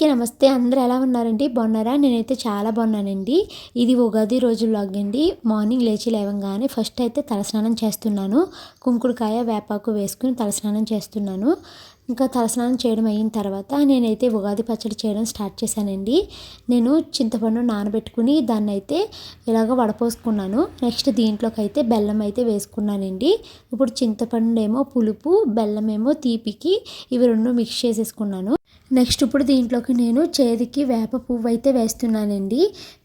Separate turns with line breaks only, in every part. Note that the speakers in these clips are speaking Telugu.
అందరికీ నమస్తే. అందరూ ఎలా ఉన్నారండి? బాగున్నారా? నేనైతే చాలా బాగున్నానండి. ఇది ఉగాది రోజు లాగ్ అండి. మార్నింగ్ లేచి లేవగానే ఫస్ట్ అయితే తలస్నానం చేస్తున్నాను. కుంకుడుకాయ వేపాకు వేసుకుని తలస్నానం చేస్తున్నాను. ఇంకా తలస్నానం చేయడం అయిన తర్వాత నేనైతే ఉగాది పచ్చడి చేయడం స్టార్ట్ చేశానండి. నేను చింతపండు నానబెట్టుకుని దాన్ని అయితే ఇలాగ వడపోసుకున్నాను. నెక్స్ట్ దీంట్లోకి అయితే బెల్లం అయితే వేసుకున్నానండి. ఇప్పుడు చింతపండు ఏమో పులుపు బెల్లం ఏమో తీపికి ఇవి రెండు మిక్స్ చేసేసుకున్నాను. నెక్స్ట్ ఇప్పుడు దీంట్లోకి నేను చేతికి వేప పువ్వు అయితే వేస్తున్నానండి.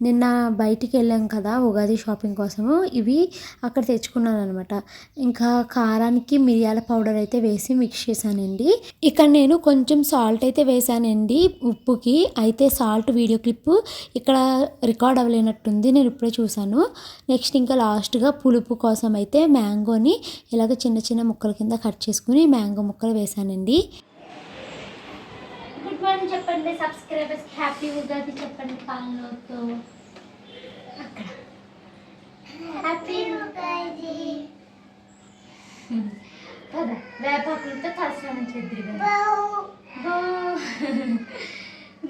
నిన్న బయటికి వెళ్ళాం కదా ఉగాది షాపింగ్ కోసము. ఇవి అక్కడ తెచ్చుకున్నాను అనమాట ఇంకా కారానికి మిరియాల పౌడర్ అయితే వేసి మిక్స్ చేశానండి. ఇక్కడ నేను కొంచెం సాల్ట్ అయితే వేసానండి ఉప్పుకి. అయితే సాల్ట్ వీడియో క్లిప్ ఇక్కడ రికార్డ్ అవ్వలేనట్టుంది. నేను ఇప్పుడే చూసాను నెక్స్ట్ ఇంకా లాస్ట్గా పులుపు కోసం అయితే మ్యాంగోని ఇలాగ చిన్న చిన్న ముక్కల కింద కట్ చేసుకుని మ్యాంగో ముక్కలు వేసానండి
మార్నింగ్ చెప్పండి? సబ్స్క్రైబర్స్ హ్యాపీ ఉగాది చెప్పండి పాలనతో అక్కడ. హ్యాపీ ఉగాది. కదా వేపాకులతో తలస్నానం చేద్దరు కదా.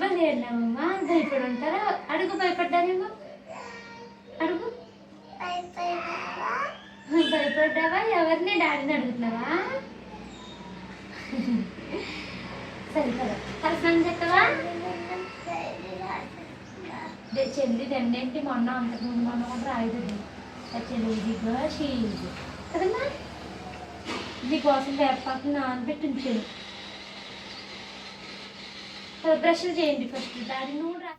భలే అన్నామమ్మా భయపడి ఉంటారా అడుగు భయపడ్డారేమో అడుగు. భయపడ్డావా? ఎవరిని డాడీని అడుగుతున్నావా? తలస్నానం చేస్తావా దే- చెల్లి రెండేంటి మొన్న అంతకుముందు మొన్న కూడా రాయదు చెల్లిదిగా చెల్లి కదమ్మా? నీకోసం వేపాకు నానబెట్టి ఉంచాను బ్రష్లు చేయండి ఫస్ట్.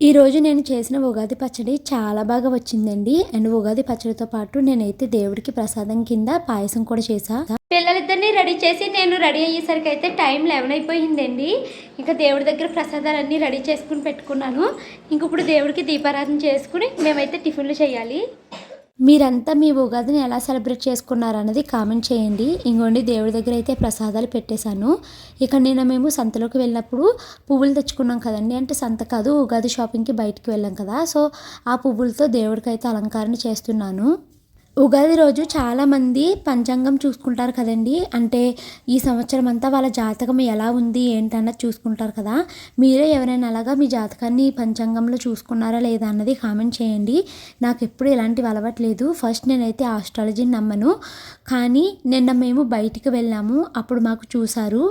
ఈరోజు నేను చేసిన ఉగాది పచ్చడి చాలా బాగా వచ్చిందండి. అండ్ ఉగాది పచ్చడితో పాటు నేనైతే దేవుడికి ప్రసాదం కింద పాయసం కూడా చేసా.
పిల్లలిద్దరిని రెడీ చేసి నేను రెడీ అయ్యేసరికి అయితే టైం లెవెన్ అయిపోయిందండి. ఇంకా దేవుడి దగ్గర ప్రసాదాలన్నీ రెడీ చేసుకుని పెట్టుకున్నాను. ఇంక ఇప్పుడు దేవుడికి దీపారాధన చేసుకుని మేమైతే టిఫిన్లు చేయాలి.
మీరంతా మీ ఉగాదిని ఎలా సెలబ్రేట్ చేసుకున్నారు అన్నది కామెంట్ చేయండి. ఇంకోండి దేవుడి దగ్గర అయితే ప్రసాదాలు పెట్టేశాను. ఇక నిన్న మేము సంతలోకి వెళ్ళినప్పుడు పువ్వులు తెచ్చుకున్నాం కదండి. అంటే సంత కాదు ఉగాది షాపింగ్కి బయటికి వెళ్ళాం కదా. సో ఆ పువ్వులతో దేవుడికి అయితే అలంకారణ చేస్తున్నాను. ఉగాది రోజు చాలామంది పంచాంగం చూసుకుంటారు కదండి. అంటే ఈ సంవత్సరం అంతా వాళ్ళ జాతకం ఎలా ఉంది ఏంటన్నది చూసుకుంటారు కదా. మీరే ఎవరైనా అలాగా మీ జాతకాన్ని పంచాంగంలో చూసుకున్నారా లేదా అన్నది కామెంట్ చేయండి. నాకు ఎప్పుడు ఇలాంటివి అలవట్లేదు ఫస్ట్ నేనైతే ఆస్ట్రాలజీని నమ్మను. కానీ నిన్న మేము బయటికి వెళ్ళాము. అప్పుడు మాకు చూశారు.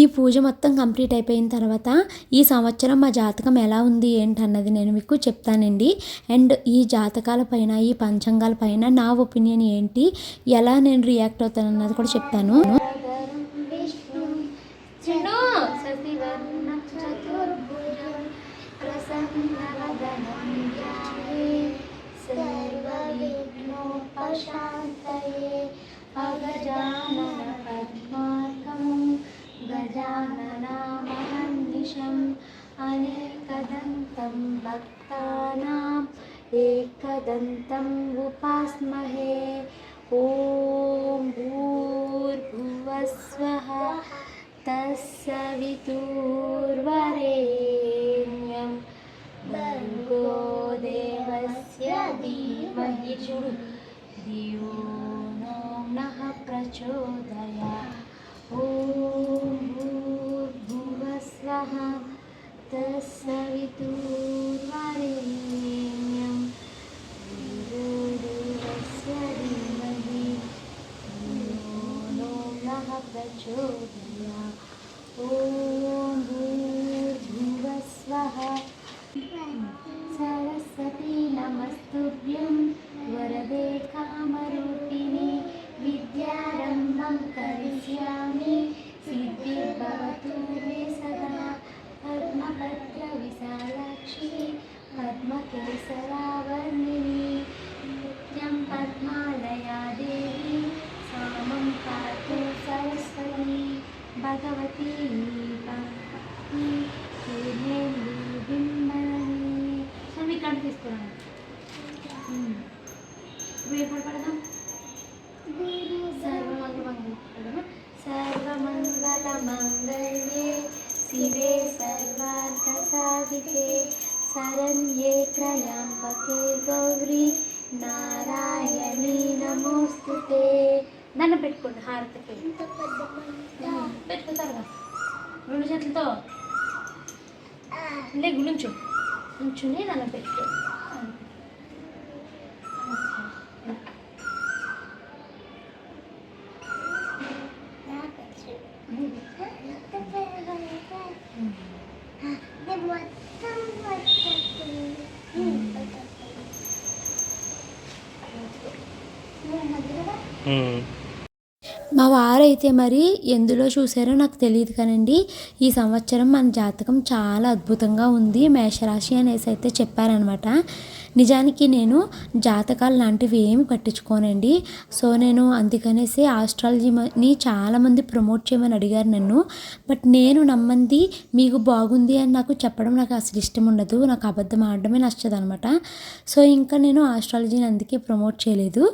ఈ పూజ మొత్తం కంప్లీట్ అయిపోయిన తర్వాత ఈ సంవత్సరం మా జాతకం ఎలా ఉంది ఏంటన్నది నేను మీకు చెప్తానండి. అండ్ ఈ జాతకాల పైన ఈ పంచాంగాల పైన నా ఒపీనియన్ ఏంటి? ఎలా నేను రియాక్ట్ అవుతాను అన్నది కూడా చెప్తాను.
చిన్ను गजाननामहन्निशम् अनेकदन्तं भक्तानाम् एकदन्तम् उपास्महे। ॐ भूर्भुवस्वः तत्सवितूर्वरेण्यं भर्गो देवस्य धीमहि धियो नो नः प्रचोदयात्। ॐ भूर्भुवः तस्सवि ఇక్కడ తీసుకురాను ఇప్పుడు ఎప్పుడు పడదాం సర్వమంగళ మంగళే శివే సర్వార్థ సాధికే శరణ్యే త్రయాంబకే గౌరీ నారాయణీ నమోస్తుతే. దండం పెట్టుకోండి హారతికి. పెట్టుకుంటారు రెండు చేతులతో.
లేగు నుంచు. నుంచుని దండం పెట్టు.
ఉమ్.
మా వారైతే మరి ఎందులో చూసారో నాకు తెలియదు కానండి. ఈ సంవత్సరం మన జాతకం చాలా అద్భుతంగా ఉంది. మేషరాశి అనేసి అయితే చెప్పారనమాట. నిజానికి నేను జాతకాలు లాంటివి ఏమి పట్టించుకోనండి. సో నేను అందుకనేసి ఆస్ట్రాలజీని చాలామంది ప్రమోట్ చేయమని అడిగారు నన్ను. బట్ నేను నమ్మంది మీకు బాగుంది అని నాకు చెప్పడం నాకు అసలు ఇష్టం ఉండదు. నాకు అబద్ధం ఆడడమే నచ్చదు అనమాట సో ఇంకా నేను ఆస్ట్రాలజీని అందుకే ప్రమోట్ చేయలేదు.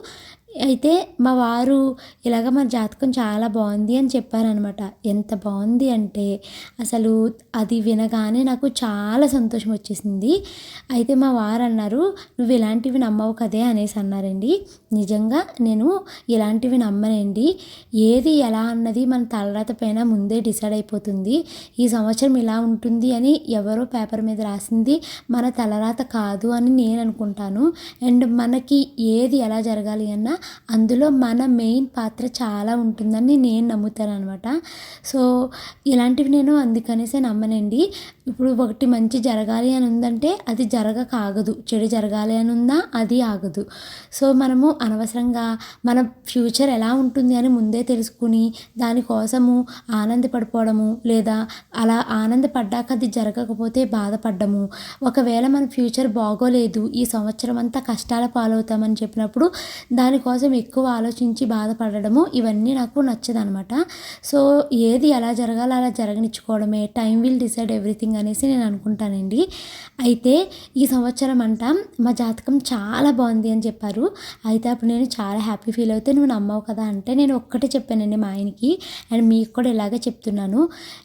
అయితే మా వారు ఇలాగ మన జాతకం చాలా బాగుంది అని చెప్పారనమాట ఎంత బాగుంది అంటే అసలు అది వినగానే నాకు చాలా సంతోషం వచ్చేసింది. అయితే మా వారు అన్నారు నువ్వు ఇలాంటివి నమ్మవు కదే అనేసి అన్నారండి. నిజంగా నేను ఇలాంటివి నమ్మనండి. ఏది ఎలా అన్నది మన తలరాత పైన ముందే డిసైడ్ అయిపోతుంది. ఈ సంవత్సరం ఇలా ఉంటుంది అని ఎవరో పేపర్ మీద రాసింది మన తలరాత కాదు అని నేను అనుకుంటాను. అండ్ మనకి ఏది ఎలా జరగాలి అన్నా అందులో మన మెయిన్ పాత్ర చాలా ఉంటుందని నేను నమ్ముతాను అనమాట సో ఇలాంటివి నేను అందుకనేసే నమ్మనండి. ఇప్పుడు ఒకటి మంచి జరగాలి అని ఉందంటే అది జరగక ఆగదు చెడు జరగాలి అని ఉందా అది ఆగదు. సో మనము అనవసరంగా మన ఫ్యూచర్ ఎలా ఉంటుంది అని ముందే తెలుసుకుని దానికోసము ఆనందపడిపోవడము లేదా అలా ఆనందపడ్డాక అది జరగకపోతే బాధపడ్డము. ఒకవేళ మన ఫ్యూచర్ బాగోలేదు ఈ సంవత్సరం అంతా కష్టాల పాలవుతామని చెప్పినప్పుడు దానికోసం కోసం ఎక్కువ ఆలోచించి బాధపడడము ఇవన్నీ నాకు నచ్చదనమాట సో ఏది ఎలా జరగాలో అలా జరగనిచ్చుకోవడమే. టైం విల్ డిసైడ్ ఎవ్రీథింగ్ అనేసి నేను అనుకుంటానండి. అయితే ఈ సంవత్సరం అంట మా జాతకం చాలా బాగుంది అని చెప్పారు. అయితే అప్పుడు నేను చాలా హ్యాపీ ఫీల్ అవుతే నువ్వు నమ్మవు కదా అంటే నేను ఒక్కటే చెప్పానండి మా ఆయనకి. అండ్ మీకు కూడా ఇలాగే చెప్తున్నాను.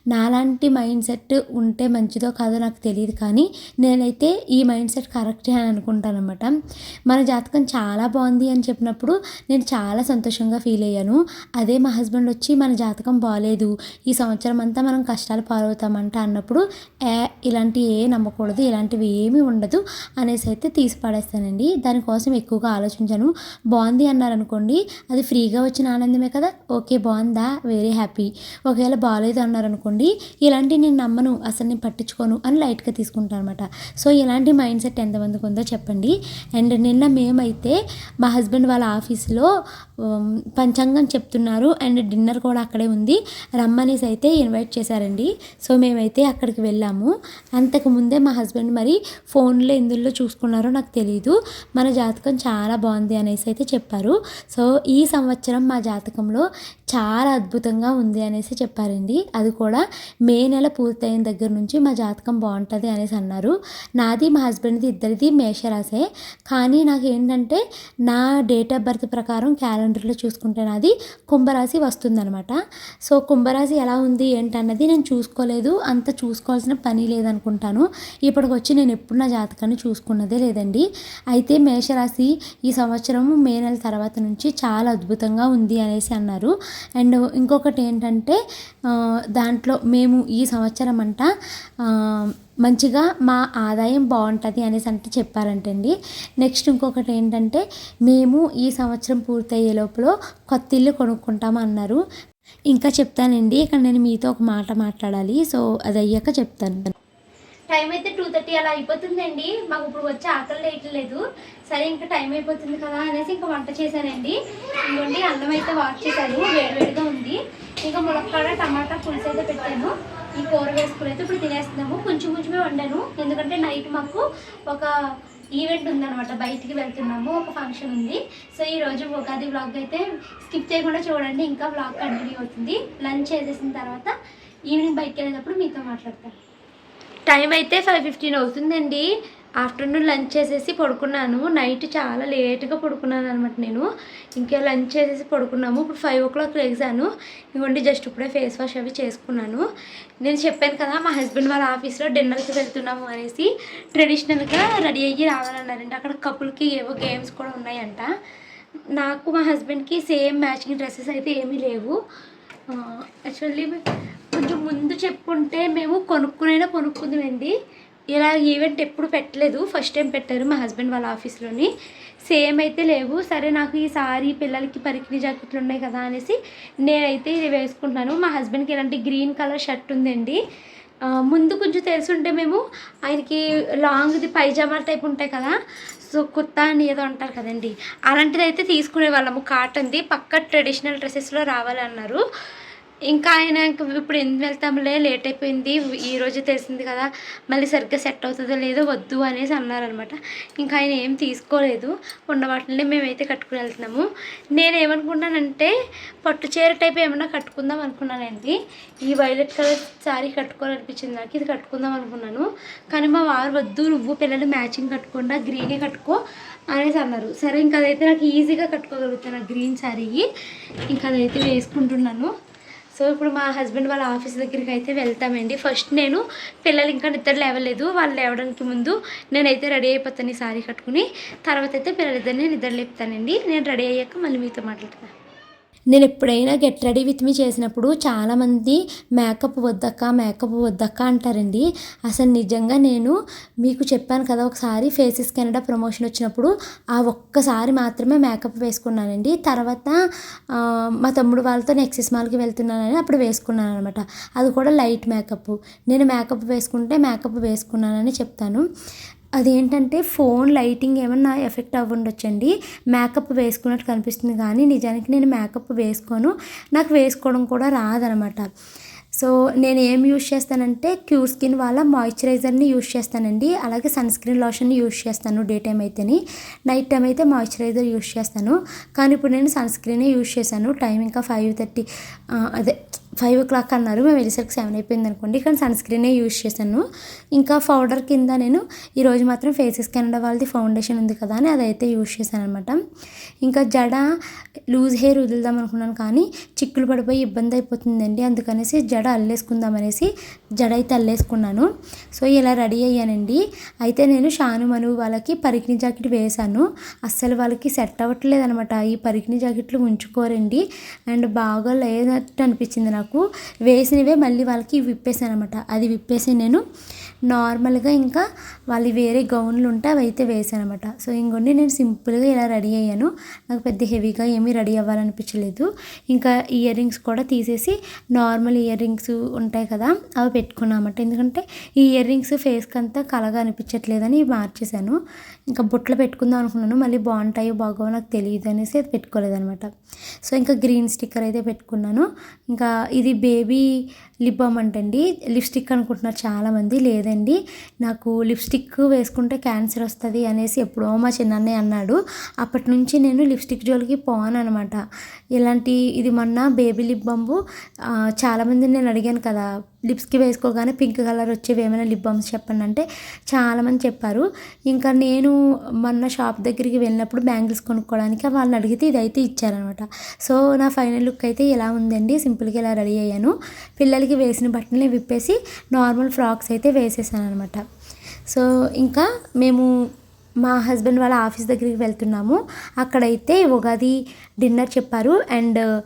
నాలాంటి మైండ్ సెట్ ఉంటే మంచిదో కాదో నాకు తెలియదు కానీ నేనైతే ఈ మైండ్ సెట్ కరెక్టే అని అనుకుంటాను అనమాట మన జాతకం చాలా బాగుంది అని చెప్పినప్పుడు నేను చాలా సంతోషంగా ఫీల్ అయ్యాను. అదే మా హస్బెండ్ వచ్చి మన జాతకం బాగాలేదు ఈ సంవత్సరం అంతా మనం కష్టాలు పాలవుతామంట అన్నప్పుడు ఏ ఇలాంటివి ఏ నమ్మకూడదు ఇలాంటివి ఏమీ ఉండదు అనేసి అయితే తీసి పడేస్తానండి. దానికోసం ఎక్కువగా ఆలోచించాను. బాగుంది అన్నారనుకోండి అది ఫ్రీగా వచ్చిన ఆనందమే కదా. ఓకే బాగుందా? వెరీ హ్యాపీ ఒకవేళ బాగాలేదు అన్నారనుకోండి ఇలాంటివి నేను నమ్మను అసలు నేను పట్టించుకోను అని లైట్గా తీసుకుంటాను అనమాట సో ఇలాంటి మైండ్ సెట్ ఎంతమందికి ఉందో చెప్పండి. అండ్ నిన్న మేమైతే మా హస్బెండ్ వాళ్ళ ఆఫీస్లో పంచాంగం చెప్తున్నారు అండ్ డిన్నర్ కూడా అక్కడే ఉంది. రమ్మనేసి అయితే ఇన్వైట్ చేశారండి. సో మేమైతే అక్కడికి వెళ్ళాము. అంతకు ముందే మా హస్బెండ్ మరి ఫోన్లో ఎందులో చూసుకున్నారో నాకు తెలియదు మన జాతకం చాలా బాగుంది అనేసి అయితే చెప్పారు. సో ఈ సంవత్సరం మా జాతకంలో చాలా అద్భుతంగా ఉంది అనేసి చెప్పారండి. అది కూడా మే నెల పూర్తయిన దగ్గర నుంచి మా జాతకం బాగుంటుంది అనేసి అన్నారు. నాది మా హస్బెండ్ది ఇద్దరిది మేషరాశే. కానీ నాకు ఏంటంటే నా డేట్ ఆఫ్ బర్త్ ప్రకారం క్యాలెండర్లో చూసుకుంటే నాది కుంభరాశి వస్తుందనమాట సో కుంభరాశి ఎలా ఉంది ఏంటన్నది నేను చూసుకోలేదు. అంత చూసుకోవాల్సిన పని లేదనుకుంటాను. ఇప్పటికి వచ్చి నేను ఎప్పుడు నా జాతకాన్ని చూసుకున్నదే లేదండి. అయితే మేషరాశి ఈ సంవత్సరం మే నెల తర్వాత నుంచి చాలా అద్భుతంగా ఉంది అనేసి అన్నారు. అండ్ ఇంకొకటి ఏంటంటే దాంట్లో మేము ఈ సంవత్సరం అంట మంచిగా మా ఆదాయం బాగుంటుంది అనేసి అంటే చెప్పారంటండి. నెక్స్ట్ ఇంకొకటి ఏంటంటే మేము ఈ సంవత్సరం పూర్తయ్యే లోపల కొత్త ఇల్లు కొనుక్కుంటాం అన్నారు. ఇంకా చెప్తానండి ఇక్కడ నేను మీతో ఒక మాట మాట్లాడాలి. సో అది అయ్యాక చెప్తాను.
టైం అయితే టూ థర్టీ అలా అయిపోతుందండి. మాకు ఇప్పుడు వచ్చి ఆకలి వేయట్లేదు సరే ఇంకా టైం అయిపోతుంది కదా అనేసి ఇంకా వంట చేశానండి. ఇంకోండి అన్నం అయితే వాష్ చేశాను. వేడివేడిగా ఉంది. ఇంకా ములక్కాడ టమాటా పులుసు అయితే పెట్టాను. ఈ కూర వేసుకుని అయితే ఇప్పుడు తినేస్తున్నాము. కొంచెం కొంచెమే వండాను. ఎందుకంటే నైట్ మాకు ఒక ఈవెంట్ ఉందన్నమాట. బయటికి వెళ్తున్నాము. ఒక ఫంక్షన్ ఉంది. సో ఈరోజు ఉగాది బ్లాగ్ అయితే స్కిప్ చేయకుండా చూడండి. ఇంకా బ్లాగ్ కంటిన్యూ అవుతుంది. లంచ్ చేసేసిన తర్వాత ఈవినింగ్ బయటకు వెళ్ళేటప్పుడు మీతో మాట్లాడతాను. టైం అయితే ఫైవ్ ఫిఫ్టీన్ అవుతుందండి. ఆఫ్టర్నూన్ లంచ్ చేసేసి పడుకున్నాను. నైట్ చాలా లేట్గా పడుకున్నాను అనమాట నేను. ఇంకా లంచ్ చేసేసి పడుకున్నాము. ఇప్పుడు ఫైవ్ ఓ క్లాక్ లేచాను ఇవ్వండి జస్ట్ ఇప్పుడే ఫేస్ వాష్ అవి చేసుకున్నాను. నేను చెప్పాను కదా మా హస్బెండ్ వాళ్ళ ఆఫీస్లో డిన్నర్కి వెళ్తున్నాము అనేసి ట్రెడిషనల్గా రెడీ అయ్యి రావాలన్నారండి అక్కడ కపుల్కి ఏవో గేమ్స్ కూడా ఉన్నాయంట. నాకు మా హస్బెండ్కి సేమ్ మ్యాచింగ్ డ్రెస్సెస్ అయితే ఏమీ లేవు. యాక్చువల్లీ కొంచెం ముందు చెప్పుకుంటే మేము కొనుక్కునైనా కొనుక్కుందామండి. ఇలా ఈవెంట్ ఎప్పుడు పెట్టలేదు. ఫస్ట్ టైం పెట్టారు మా హస్బెండ్ వాళ్ళ ఆఫీస్లోని సేమ్ అయితే లేవు. సరే నాకు ఈ సారీ పిల్లలకి పరికిణి జాకెట్లు ఉన్నాయి కదా అనేసి నేనైతే ఇది వేసుకుంటున్నాను. మా హస్బెండ్కి ఇలాంటి గ్రీన్ కలర్ షర్ట్ ఉందండి. ముందు కొంచెం తెలుసుంటే మేము ఆయనకి లాంగ్ది పైజామా టైప్ ఉంటాయి కదా సో కుత్తా అని ఏదో అంటారు కదండి. అలాంటిది అయితే తీసుకునే వాళ్ళము కాటన్ది పక్క ట్రెడిషనల్ డ్రెస్సెస్లో రావాలన్నారు. ఇంకా ఆయన ఇప్పుడు ఎందుకు వెళ్తాంలే? లేట్ అయిపోయింది. ఈ రోజు తెలిసింది కదా. మళ్ళీ సరిగ్గా సెట్ అవుతుందో లేదో వద్దు అనేసి అన్నారనమాట. ఇంకా ఆయన ఏం తీసుకోలేదు. ఉన్న వాటిని మేమైతే కట్టుకుని వెళ్తున్నాము. నేను ఏమనుకున్నానంటే పట్టు చీర టైప్ ఏమన్నా కట్టుకుందాం అనుకున్నానండి. ఈ వైలెట్ కలర్ శారీ కట్టుకోవాలనిపించింది నాకు. ఇది కట్టుకుందాం అనుకున్నాను. కానీ మా వారు వద్దు నువ్వు పిల్లలు మ్యాచింగ్ కట్టుకుండా గ్రీనే కట్టుకో అనేసి అన్నారు. సరే ఇంకా అదైతే నాకు ఈజీగా కట్టుకోగలుగుతాను ఆ గ్రీన్ శారీ ఇంకా అదైతే వేసుకుంటున్నాను. సో ఇప్పుడు మా హస్బెండ్ వాళ్ళ ఆఫీస్ దగ్గరికి అయితే వెళ్తామండి. ఫస్ట్ నేను పిల్లలు ఇంకా నిద్ర లేవలేదు. వాళ్ళు లేవడానికి ముందు నేనైతే రెడీ అయిపోతాను ఈ సారీ కట్టుకుని. తర్వాత అయితే పిల్లలిద్దరిని నిద్ర లేపుతానండి. నేను రెడీ అయ్యాక మళ్ళీ మీతో మాట్లాడతాను
నేను ఎప్పుడైనా గెట్ రెడీ విత్ మీ చేసినప్పుడు చాలామంది మేకప్ వద్దక్క మేకప్ వద్దక్క అంటారండి. అసలు నిజంగా నేను మీకు చెప్పాను కదా ఒకసారి ఫేసెస్ కెనడా ప్రమోషన్ వచ్చినప్పుడు ఆ ఒక్కసారి మాత్రమే మేకప్ వేసుకున్నానండి. తర్వాత మా తమ్ముడు వాళ్ళతో నెక్సెస్ మాల్కి వెళ్తున్నానని అప్పుడు వేసుకున్నాను అనమాట అది కూడా లైట్ మేకప్. నేను మేకప్ వేసుకుంటే మేకప్ వేసుకున్నానని చెప్తాను. అదేంటంటే ఫోన్ లైటింగ్ ఏమన్నా ఎఫెక్ట్ అవ్వండొచ్చండి. మేకప్ వేసుకున్నట్టు కనిపిస్తుంది కానీ నిజానికి నేను మేకప్ వేసుకోను. నాకు వేసుకోవడం కూడా రాదనమాట. సో నేను ఏం యూజ్ చేస్తానంటే క్యూర్ స్కిన్ వాళ్ళ మాయిశ్చరైజర్ని యూజ్ చేస్తానండి. అలాగే సన్ స్క్రీన్ లోషన్ని యూజ్ చేస్తాను డే టైం అయితేని. నైట్ టైం అయితే మాయిశ్చరైజర్ యూజ్ చేస్తాను. కానీ ఇప్పుడు నేను సన్ స్క్రీనే యూజ్ చేశాను. టైం ఇంకా ఫైవ్ థర్టీ అదే ఫైవ్ ఓ క్లాక్ అన్నారు. మేము వెళ్ళేసరికి సెవెన్ అయిపోయింది అనుకోండి. కానీ సన్ స్క్రీనే యూజ్ చేశాను. ఇంకా పౌడర్ కింద నేను ఈరోజు మాత్రం ఫేసెస్ కెనడా వాళ్ళది ఫౌండేషన్ ఉంది కదా అని అదైతే యూజ్ చేశాను అనమాట ఇంకా జడ లూజ్ హెయిర్ వదులుదాం అనుకున్నాను కానీ చిక్కులు పడిపోయి ఇబ్బంది అయిపోతుందండి. అందుకనేసి జడ అల్లేసుకుందాం అనేసి జడ అయితే అల్లేసుకున్నాను. సో ఇలా రెడీ అయ్యానండి. అయితే నేను షాను మను వాళ్ళకి పరికిణి జాకెట్ వేశాను. అస్సలు వాళ్ళకి సెట్ అవ్వట్లేదు అనమాట ఈ పరికిణి జాకెట్లు ఉంచుకోరండి. అండ్ బాగా లేనట్టు అనిపించింది నాకు. నాకు వేసినవే మళ్ళీ వాళ్ళకి విప్పేసాను అనమాట అది విప్పేసి నేను నార్మల్గా ఇంకా వాళ్ళు వేరే గౌన్లు ఉంటే అవి అయితే వేసాను అనమాట సో ఇంకొన్ని నేను సింపుల్గా ఇలా రెడీ అయ్యాను. నాకు పెద్ద హెవీగా ఏమీ రెడీ అవ్వాలనిపించలేదు. ఇంకా ఇయర్ రింగ్స్ కూడా తీసేసి నార్మల్ ఇయర్ రింగ్స్ ఉంటాయి కదా అవి పెట్టుకున్నామట ఎందుకంటే ఈ ఇయర్ రింగ్స్ ఫేస్కి అంతా కలగా అనిపించట్లేదని మార్చేశాను. ఇంకా బుట్టలు పెట్టుకుందాం అనుకున్నాను. మళ్ళీ బాగుంటాయో బాగో నాకు తెలియదు అనేసి అది పెట్టుకోలేదనమాట. సో ఇంకా గ్రీన్ స్టిక్కర్ అయితే పెట్టుకున్నాను. ఇంకా ఇది బేబీ లిప్ బామ్ అంటండి. లిప్స్టిక్ అనుకుంటున్నారు చాలామంది లేదండి. నాకు లిప్స్టిక్ వేసుకుంటే క్యాన్సర్ వస్తుంది అనేసి ఎప్పుడో మా చిన్నన్నయ్య అన్నాడు. అప్పటి నుంచి నేను లిప్స్టిక్ జోలికి పోను అనమాట. ఇలాంటి ఇది మొన్న బేబీ లిప్ బాంబు చాలామంది నేను అడిగాను కదా లిప్స్కి వేసుకోగానే పింక్ కలర్ వచ్చేవి ఏమైనా లిప్ బామ్స్ చెప్పండి అంటే చాలామంది చెప్పారు. ఇంకా నేను మొన్న షాప్ దగ్గరికి వెళ్ళినప్పుడు బ్యాంగిల్స్ కొనుక్కోవడానికి వాళ్ళని అడిగితే ఇదైతే ఇచ్చారనమాట. సో నా ఫైనల్ లుక్ అయితే ఇలా ఉందండి. సింపుల్గా ఇలా రెడీ అయ్యాను. పిల్లలకి వేసిన బట్టలే విప్పేసి నార్మల్ ఫ్రాక్స్ అయితే వేసేసాను అనమాట సో ఇంకా మేము మా హస్బెండ్ వాళ్ళ ఆఫీస్ దగ్గరికి వెళ్తున్నాము. అక్కడైతే ఉగాది డిన్నర్ చెప్పారు. అండ్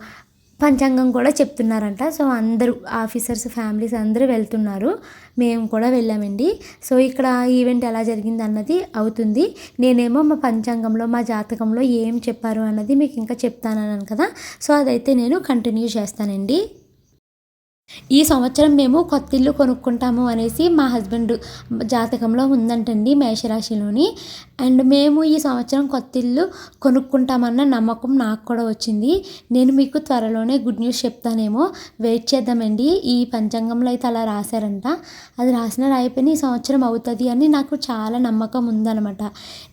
పంచాంగం కూడా చెప్తున్నారంట. సో అందరూ ఆఫీసర్స్ ఫ్యామిలీస్ అందరూ వెళ్తున్నారు. మేము కూడా వెళ్ళామండి. సో ఇక్కడ ఈవెంట్ ఎలా జరిగింది అన్నది అవుతుంది. నేనేమో మా పంచాంగంలో మా జాతకంలో ఏం చెప్పారు అన్నది మీకు ఇంకా చెప్తానన్నాను కదా. సో అదైతే నేను కంటిన్యూ చేస్తానండి. ఈ సంవత్సరం మేము కొత్త ఇల్లు కొనుక్కుంటాము అనేసి మా హస్బెండ్ జాతకంలో ఉందంటండి మేషరాశిలోని. అండ్ మేము ఈ సంవత్సరం కొత్త ఇల్లు కొనుక్కుంటామన్న నమ్మకం నాకు కూడా వచ్చింది. నేను మీకు త్వరలోనే గుడ్ న్యూస్ చెప్తానేమో. వెయిట్ చేద్దామండి. ఈ పంచాంగంలో అయితే అలా రాశారంట. అది రాసిన రాయిపోయిన ఈ సంవత్సరం అవుతుంది అని నాకు చాలా నమ్మకం ఉందన్నమాట.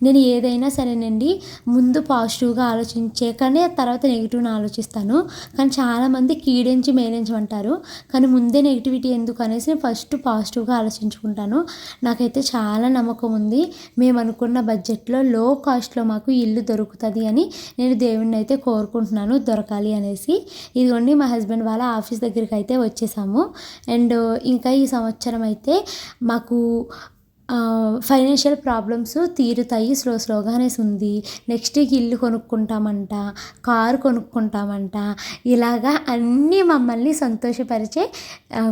నేను ఏదైనా సరేనండి ముందు పాజిటివ్గా ఆలోచించే కానీ ఆ తర్వాత నెగిటివ్ని ఆలోచిస్తాను. కానీ చాలామంది కీడించి మేలించమంటారు కానీ ముందే నెగిటివిటీ ఎందుకు అనేసి నేను ఫస్ట్ పాజిటివ్గా ఆలోచించుకుంటాను. నాకైతే చాలా నమ్మకం ఉంది. మేము అనుకున్న బడ్జెట్లో లో కాస్ట్లో మాకు ఇల్లు దొరుకుతుంది అని నేను దేవుణ్ణి అయితే కోరుకుంటున్నాను దొరకాలి అనేసి. ఇదిగోండి మా హస్బెండ్ వాళ్ళ ఆఫీస్ దగ్గరికి అయితే వచ్చేసాము. అండ్ ఇంకా ఈ సంవత్సరం అయితే మాకు ఫైనాన్షియల్ ప్రాబ్లమ్స్ తీరుతాయి స్లో స్లోగా అనేసి ఉంది నెక్స్ట్ ఇల్లు కొనుక్కుంటామంట కారు కొనుక్కుంటామంట. ఇలాగా అన్నీ మమ్మల్ని సంతోషపరిచే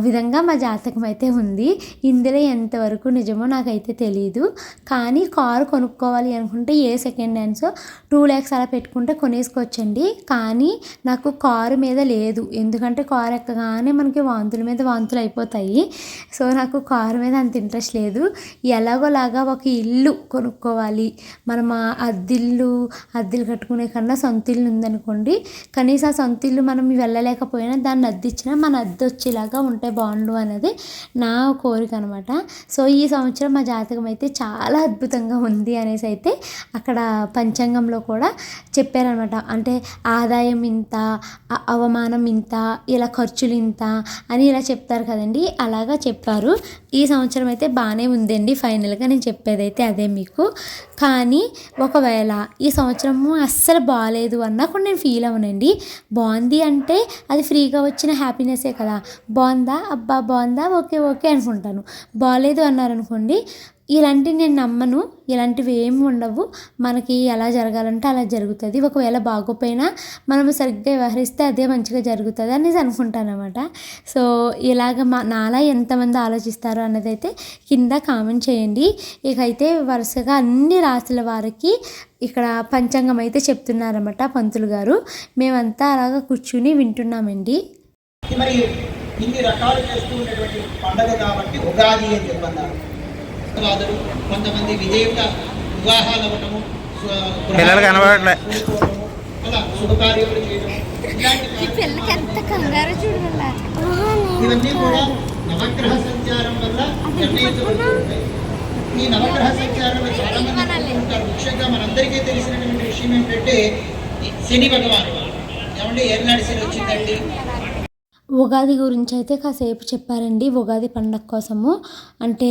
విధంగా మా జాతకం అయితే ఉంది. ఇందులో ఎంతవరకు నిజమో నాకైతే తెలియదు కానీ కారు కొనుక్కోవాలి అనుకుంటే a second hands two lakhs అలా పెట్టుకుంటే కొనేసుకోవచ్చండి. కానీ నాకు కారు మీద లేదు. ఎందుకంటే కారు ఎక్కగానే మనకి వాంతుల మీద వాంతులు అయిపోతాయి. సో నాకు కారు మీద అంత ఇంట్రెస్ట్ లేదు. ఎలాగోలాగా ఒక ఇల్లు కొనుక్కోవాలి. మనం ఆ అద్దిల్లు అద్దెలు కట్టుకునే కన్నా సొంత ఇల్లు ఉందనుకోండి. కనీసం ఆ సొంత ఇల్లు మనం వెళ్ళలేకపోయినా దాన్ని అద్దిచ్చినా మన అద్దె వచ్చేలాగా ఉంటే బాగుండు అనేది నా కోరిక అనమాట సో ఈ సంవత్సరం మా జాతకం అయితే చాలా అద్భుతంగా ఉంది అనేసి అయితే అక్కడ పంచాంగంలో కూడా చెప్పారనమాట అంటే ఆదాయం ఇంత అవమానం ఇంత ఇలా ఖర్చులు ఇంత అని ఇలా చెప్తారు కదండి. అలాగా చెప్పారు. ఈ సంవత్సరం అయితే బాగానే ఉందండి ఫైనల్గా నేను చెప్పేదైతే అదే మీకు. కానీ ఒకవేళ ఈ సంవత్సరము అస్సలు బాగాలేదు అన్నా కూడా నేను ఫీల్ అవ్వనండి. బాగుంది అంటే అది ఫ్రీగా వచ్చిన హ్యాపీనెస్సే కదా. బాగుందా? అబ్బా బాగుందా? ఓకే ఓకే అనుకుంటాను. బాగాలేదు అన్నారనుకోండి ఇలాంటివి నేను నమ్మను. ఇలాంటివి ఏమి ఉండవు. మనకి ఎలా జరగాలంటే అలా జరుగుతుంది. ఒకవేళ బాగోపోయినా మనం సరిగ్గా వ్యవహరిస్తే అదే మంచిగా జరుగుతుంది అనేసి అనుకుంటాను అనమాట సో ఇలాగ మా నాలా ఎంతమంది ఆలోచిస్తారు అన్నది అయితే కింద కామెంట్ చేయండి. ఇకైతే వరుసగా అన్ని రాసుల వారికి ఇక్కడ పంచాంగం అయితే చెప్తున్నారన్నమాట పంతులు గారు. మేమంతా అలాగ కూర్చుని వింటున్నామండి.
మరి ఇన్ని రకాలు చేస్తూ ఉండేటువంటి పండగ కాబట్టి ఉగాది అని చెప్పన్నారు. రాదులు కొంతమంది విజయుల వివాహాలు అవ్వటము స్వ- గృహ-
పిల్లలు కనబడట్లే.
కోరుకోవడము, అలా శుభకార్యములు చేయడం ఇలాంటి కార్యక్రమాలు
కంగారు చూడాల?
ఇవన్నీ కూడా నవగ్రహ సంచారం వల్ల నిర్ణయించబడుతూ ఉంటాయి. ఈ నవగ్రహ సంచారంలో చాలా మంది ఉంటారు ముఖ్యంగా మనందరికీ తెలిసినటువంటి విషయం ఏంటంటే శని భగవానుడు. ఏమంటే ఏర్నాడు శని వచ్చిందండి?
ఉగాది గురించి అయితే కాసేపు చెప్పారండి. ఉగాది పండగ కోసము. అంటే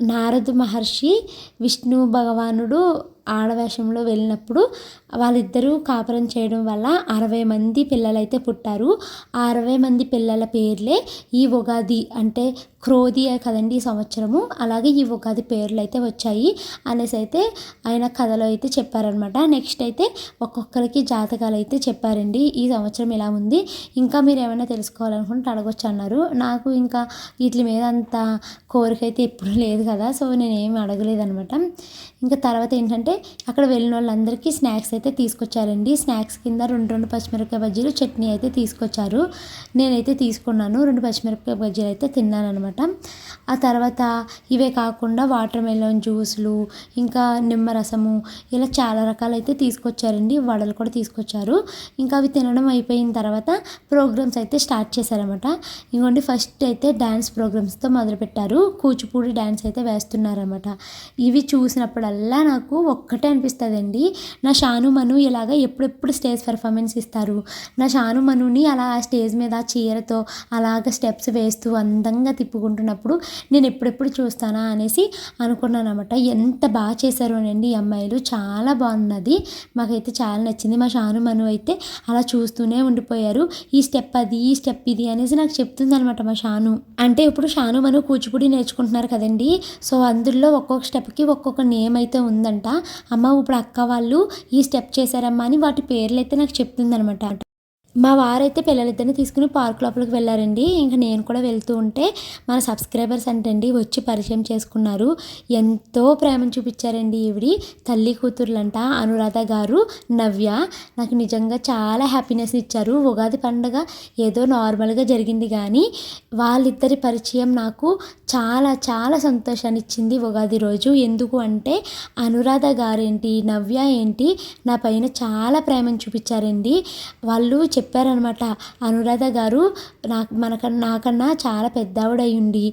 నారద మహర్షి విష్ణు భగవానుడు ఆడవేషంలో వెళ్ళినప్పుడు వాళ్ళిద్దరూ కాపురం చేయడం వల్ల అరవై మంది పిల్లలైతే పుట్టారు. ఆ అరవై మంది పిల్లల పేర్లే ఈ ఉగాది అంటే క్రోధి కదండి ఈ సంవత్సరము. అలాగే ఈ ఉగాది పేర్లు అయితే వచ్చాయి అనేసి అయితే ఆయన కథలో అయితే చెప్పారనమాట నెక్స్ట్ అయితే ఒక్కొక్కరికి జాతకాలు అయితే చెప్పారండి. ఈ సంవత్సరం ఇలా ఉంది. ఇంకా మీరు ఏమైనా తెలుసుకోవాలనుకుంటే అడగొచ్చు అన్నారు. నాకు ఇంకా వీటి మీద అంత కోరిక అయితే ఎప్పుడు లేదు కదా. సో నేను అడగలేదనమాట ఇంకా తర్వాత ఏంటంటే అక్కడ వెళ్ళిన వాళ్ళందరికీ స్నాక్స్ అయితే తీసుకొచ్చారండి. స్నాక్స్ కింద రెండు రెండు పచ్చిమిరపకాయ బజ్జీలు చట్నీ అయితే తీసుకొచ్చారు. నేనైతే తీసుకున్నాను. రెండు పచ్చిమిరపకాయ బజ్జీలు అయితే తిన్నాను అనమాట ఆ తర్వాత ఇవే కాకుండా వాటర్ మెలన్ జ్యూస్లు ఇంకా నిమ్మరసము ఇలా చాలా రకాలు అయితే తీసుకొచ్చారండి. వడలు కూడా తీసుకొచ్చారు. ఇంకా అవి తినడం అయిపోయిన తర్వాత ప్రోగ్రామ్స్ అయితే స్టార్ట్ చేశారనమాట ఇంకోండి ఫస్ట్ అయితే డ్యాన్స్ ప్రోగ్రామ్స్తో మొదలుపెట్టారు. కూచిపూడి డ్యాన్స్ అయితే వేస్తున్నారనమాట ఇవి చూసినప్పుడల్లా నాకు ఒక్కటే అనిపిస్తుందండి. నా షాను మను ఇలాగ ఎప్పుడెప్పుడు స్టేజ్ పెర్ఫార్మెన్స్ ఇస్తారు. నా షాను మనుని అలా ఆ స్టేజ్ మీద చీరతో అలాగ స్టెప్స్ వేస్తూ అందంగా తిప్పుకుంటున్నప్పుడు నేను ఎప్పుడెప్పుడు చూస్తానా అనేసి అనుకున్నాను అనమాట ఎంత బాగా చేశారు అండి ఈ అమ్మాయిలు. చాలా బాగున్నది. మాకైతే చాలా నచ్చింది. మా షాను మను అయితే అలా చూస్తూనే ఉండిపోయారు. ఈ స్టెప్ అది ఈ స్టెప్ ఇది అనేసి నాకు చెప్తుంది అనమాట మా షాను. అంటే ఇప్పుడు షాను మను కూచిపూడి నేర్చుకుంటున్నారు కదండి. సో అందులో ఒక్కొక్క స్టెప్కి ఒక్కొక్క నేమ్ అయితే ఉందంట. అమ్మ ఇప్పుడు అక్క వాళ్ళు ఈ స్టెప్ చేశారమ్మా అని వాటి పేర్లు అయితే నాకు చెప్తుందనమాట మా వారైతే పిల్లలిద్దరిని తీసుకుని పార్క్ లోపలికి వెళ్ళారండి. ఇంకా నేను కూడా వెళ్తూ ఉంటే మన సబ్స్క్రైబర్స్ అంటండి వచ్చి పరిచయం చేసుకున్నారు. ఎంతో ప్రేమను చూపించారండి ఈవిడి. తల్లి కూతుర్లంట అనురాధ గారు నవ్య. నాకు నిజంగా చాలా హ్యాపీనెస్ ఇచ్చారు. ఉగాది పండగ ఏదో నార్మల్గా జరిగింది కానీ వాళ్ళిద్దరి పరిచయం నాకు చాలా చాలా సంతోషాన్ని ఇచ్చింది ఉగాది రోజు. ఎందుకు అంటే అనురాధ గారేంటి నవ్య ఏంటి నా పైన చాలా ప్రేమను చూపించారండి. వాళ్ళు చెప్పారనమాట. అనురాధ గారు నాకు మనకన్నా నాకన్నా చాలా పెద్దవిడై ఉండి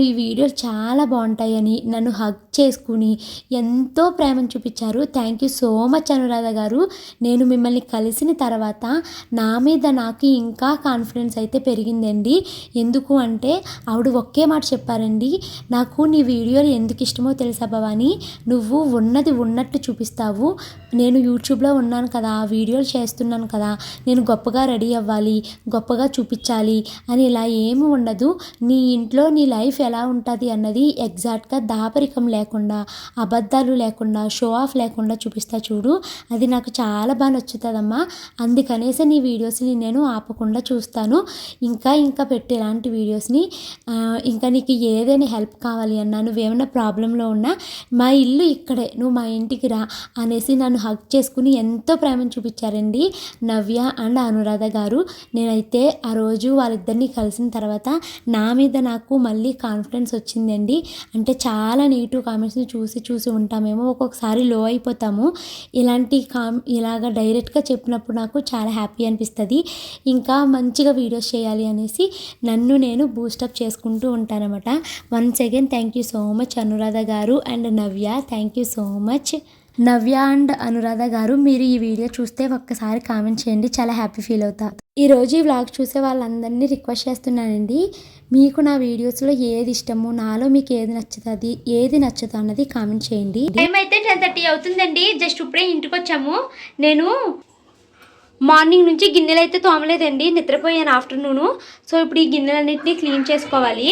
ఈ వీడియోలు చాలా బాగుంటాయని నన్ను హగ్ చేసుకుని ఎంతో ప్రేమను చూపించారు. Thank you so much Anuradha గారు. నేను మిమ్మల్ని కలిసిన తర్వాత నా మీద నాకు ఇంకా కాన్ఫిడెన్స్ అయితే పెరిగిందండి. ఎందుకు అంటే ఆవిడ ఒకే మాట చెప్పారండి నాకు నీ వీడియోలు ఎందుకు ఇష్టమో తెలుసా భవాని? నువ్వు ఉన్నది ఉన్నట్టు చూపిస్తావు. నేను యూట్యూబ్లో ఉన్నాను కదా వీడియోలు చేస్తున్నాను కదా. నేను గొప్పగా రెడీ అవ్వాలి గొప్పగా చూపించాలి అని ఇలా ఏమి ఉండదు. నీ ఇంట్లో నీ లైఫ్ ఎలా ఉంటుంది అన్నది ఎగ్జాక్ట్గా దాపరికం లేకుండా అబద్ధాలు లేకుండా షో ఆఫ్ లేకుండా చూపిస్తా చూడు. అది నాకు చాలా బాగా నచ్చుతుందమ్మా. అందుకనేసి నీ వీడియోస్ని నేను ఆపకుండా చూస్తాను. ఇంకా ఇంకా పెట్టి ఇలాంటి వీడియోస్ని. ఇంకా నీకు ఏదైనా హెల్ప్ కావాలి అన్నా నువ్వేమైనా ప్రాబ్లంలో ఉన్నా మా ఇల్లు ఇక్కడే నువ్వు మా ఇంటికి రా అనేసి నన్ను హక్ చేసుకుని ఎంతో ప్రేమను చూపించారండి నవ్య అండ్ అనురాధ గారు నేనైతే ఆ రోజు వాళ్ళిద్దరిని కలిసిన తర్వాత నా మీద నాకు మళ్ళీ కాన్ఫిడెన్స్ వచ్చిందండి. అంటే చాలా నెగిటివ్ కామెంట్స్ని చూసి చూసి ఉంటామేమో ఒక్కొక్కసారి లో అయిపోతాము. ఇలాంటి కామ్ ఇలాగ డైరెక్ట్గా చెప్పినప్పుడు నాకు చాలా హ్యాపీ అనిపిస్తుంది. ఇంకా మంచిగా వీడియోస్ చేయాలి అనేసి నన్ను నేను బూస్టప్ చేసుకుంటూ ఉంటానమాట. Once again thank you so much Anuradha గారు. And Navya thank you so much Navya and Anuradha గారు మీరు ఈ వీడియో చూస్తే ఒక్కసారి కామెంట్ చేయండి చాలా హ్యాపీ ఫీల్ అవుతా. ఈరోజు ఈ వ్లాగ్ చూసే వాళ్ళందరినీ రిక్వెస్ట్ చేస్తున్నానండి మీకు నా వీడియోస్లో ఏది ఇష్టము నాలో మీకు ఏది నచ్చుతుంది ఏది నచ్చుతుంది అన్నది కామెంట్ చేయండి.
ఏమైతే టెన్ థర్టీ అవుతుందండి జస్ట్ ఇప్పుడే ఇంటికి వచ్చాము నేను మార్నింగ్ నుంచి గిన్నెలు అయితే తోమలేదండి నిద్రపోయాను ఆఫ్టర్నూన్. సో ఇప్పుడు ఈ గిన్నెలన్నింటినీ క్లీన్ చేసుకోవాలి.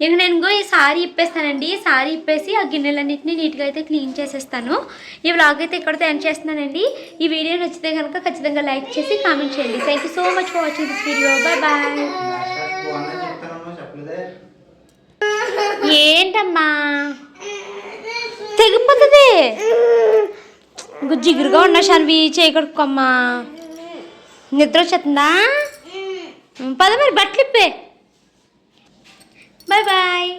ఇక నేను ఈ సారీ ఇప్పేస్తానండి. ఈ సారీ ఇప్పేసి ఆ గిన్నెలన్నింటినీ నీట్గా అయితే క్లీన్ చేసేస్తాను. ఈ వ్లాగ్ అయితే ఇక్కడితో ఎండ్ చేస్తున్నానండి. ఈ వీడియో నచ్చితే కనుక ఖచ్చితంగా లైక్ చేసి కామెంట్ చేయండి. Thank you so much for watching this video bye bye ఏంటమ్మా? తెగిపోతుంది. జిగురుగా ఉన్నా షన్వి చేయకడుకోమ్మా నిద్ర వచ్చేస్తుందా? పద మరి బట్టలు ఇప్పే బాయ్ బాయ్